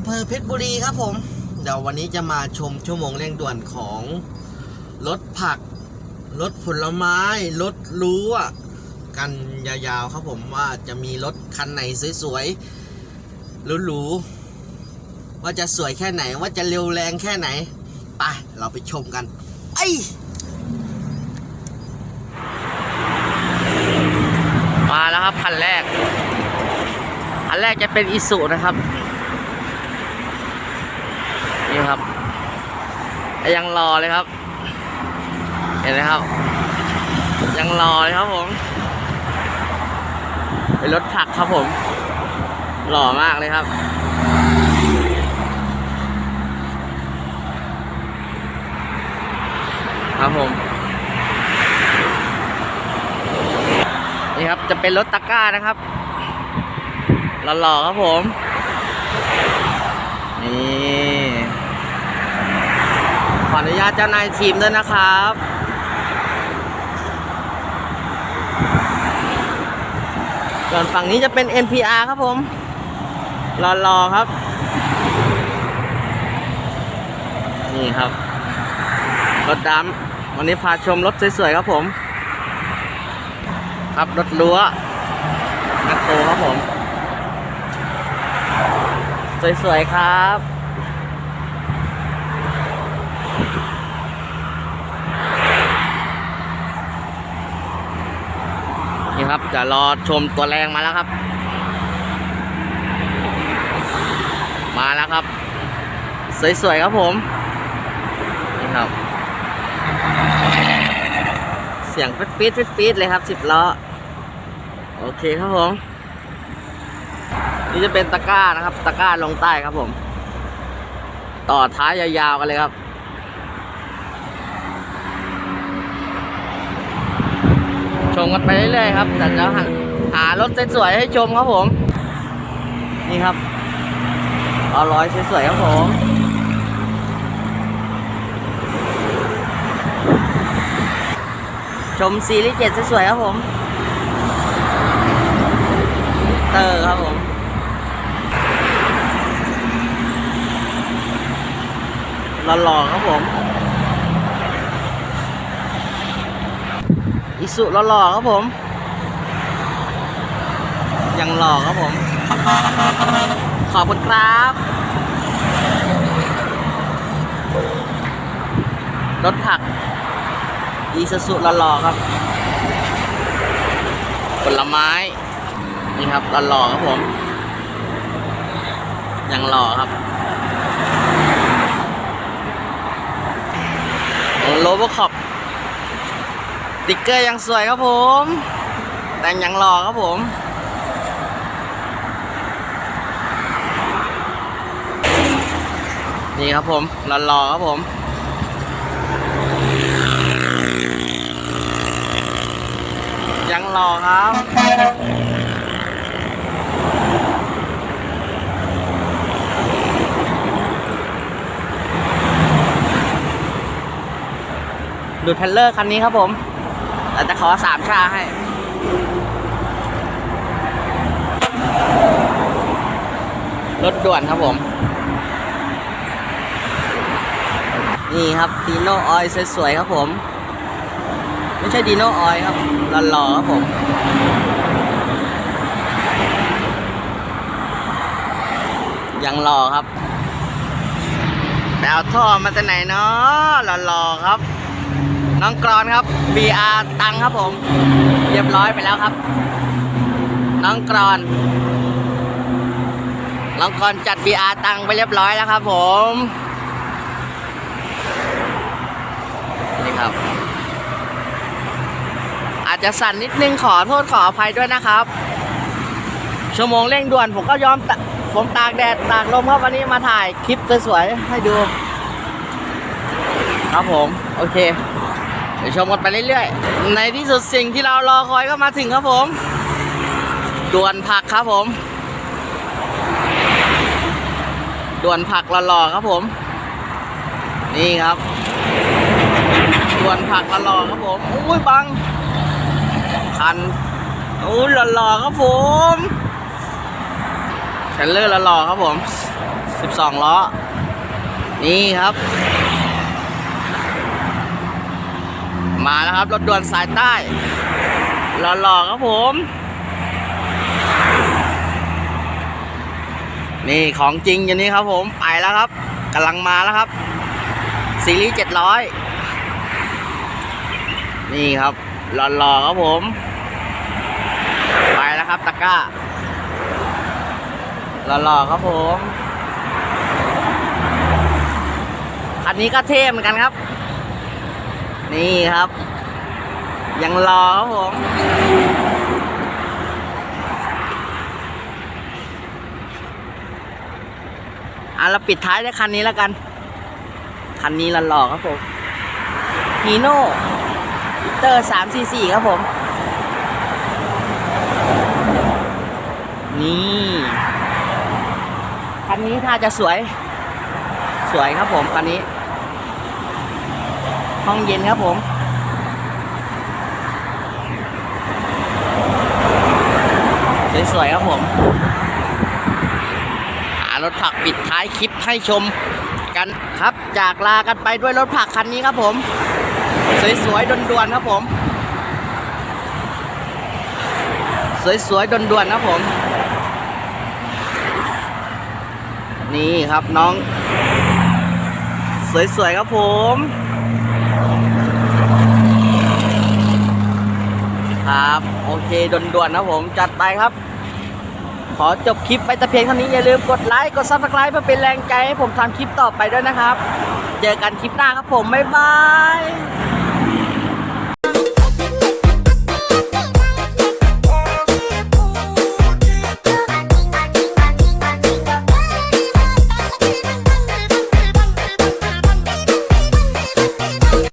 ำเภอเพชรบุรีครับผม เดี๋ยววันนี้จะมาชมชั่วโมงเร่งด่วนของรถผักรถผลไม้รถรั้วกันยาวๆครับผมว่าจะมีรถคันไหนสวยๆหรูๆว่าจะสวยแค่ไหนว่าจะเร็วแรงแค่ไหนไปเราไปชมกันไอมาแล้วครับคันแรก อันแรกจะเป็นอิสุนะครับ นี่ครับ ยังรอเลยครับ เห็นไหมครับ ยังรอเลยครับผม เป็นรถผักครับผม หล่อมากเลยครับครับผมนี่ครับจะเป็นรถตะกร้านะครับหล่อๆครับผมนี่ นุญาตเจ้านายทีมด้วยนะครับส่วนฝั่งนี้จะเป็น NPR ครับผมรอๆครับ นี่ครับรถดำวันนี้พาชมรถสวยๆครับผม ครับรถรั้วแมคโครครับผม สวยๆครับ นี่ครับจะรอชมตัวแรงมาแล้วครับ มาแล้วครับ สวยๆครับผม นี่ครับ เสียงฟิตฟิตฟิตฟิตเลยครับสิบล้อ โอเคครับผม นี่จะเป็นตะกร้านะครับ ตะกร้าลงใต้ครับผม ต่อท้ายยาวๆกันเลยครับ ชมกันไปเรื่อยๆครับแต่จะหารถสวยๆให้ชมครับผม นี่ครับเอาร้อยสวยๆครับผมชมซีรีส์เจ็ดสวยๆครับผม เตอร์ครับผมหล่อๆครับผม สุหล่อๆครับผม ยังหล่อครับผม ขอบคุณครับ รถผัก อีซูซุหล่อๆครับ ผลไม้ นี่ครับหล่อๆครับผม ยังหล่อครับโลโบคอป ติ๊กเกอร์ยังสวยครับผม แต่งยังหล่อครับผมนี่ครับผมหล่อๆครับผม ยังหล่อครับ ดูเทรลเลอร์คันนี้ครับผม เราจะขอสามชาให้ รถด่วนครับผม นี่ครับดีโนออยสวยๆครับผม ไม่ใช่ดีโนออยครับหล่อๆครับผมยังหล่อครับไปเอาท่อมาจากไหนเนาะหล่อๆครับ น้องกรอนครับ BR ตังครับผม เรียบร้อยไปแล้วครับ น้องกรอน น้องกรอนจัด BR ตังไปเรียบร้อยแล้วครับ ผมนี่ครับ อาจจะสั่นนิดนึงขอโทษขออภัยด้วยนะครับ ชั่วโมงเร่งด่วนผมก็ยอมผมตากแดดตากลมครับวันนี้มาถ่ายคลิปสวยๆให้ดู ครับผม โอเค เดี๋ยวชมกันไปเรื่อยๆ ในที่สุดสิ่งที่เรารอคอยก็มาถึงครับผมด่วนผักครับผมด่วนผักหล่อๆครับผม นี่ครับด่วนผักหล่อๆครับผมอุ้ยบังคันอุ้ยหล่อๆครับผมเทรลเลอร์หล่อๆครับผม 12 ล้อ นี่ครับ มาแล้วครับรถด่วนสายใต้หล่อๆครับผม นี่ของจริงอย่างนี้ครับผมไปแล้วครับกำลังมาแล้วครับ ซีรีส์เจ็ดร้อยนี่ครับหล่อๆครับผม ไปแล้วครับตะก้าหล่อๆครับผมคันนี้ก็เท่เหมือนกันครับ นี่ครับ ยังรอครับผมอะเราปิดท้ายด้วยคันนี้แล้วกัน คันนี้หล่อครับผมฮีโน่เตอร์สามสี่สี่ครับผม นี่ คันนี้ถ้าจะสวย สวยครับผม คันนี้ ห้องเย็นครับผม สวยๆครับผม หารถผักปิดท้ายคลิปให้ชมกันครับจากลากันไปด้วยรถผักคันนี้ครับผม สวยๆด่วนๆครับผม สวยๆด่วนๆครับผม นี่ครับน้อง สวยๆครับผม ครับ โอเคด่วนๆนะผมจัดไปครับ ขอจบคลิปไปแต่เพียงเท่านี้ อย่าลืมกดไลค์กดซับสไคร b ์เพื่อเป็นแรงใจให้ผมทำคลิปต่อไปด้วยนะครับ เจอกันคลิปหน้าครับผม บ๊ายบาย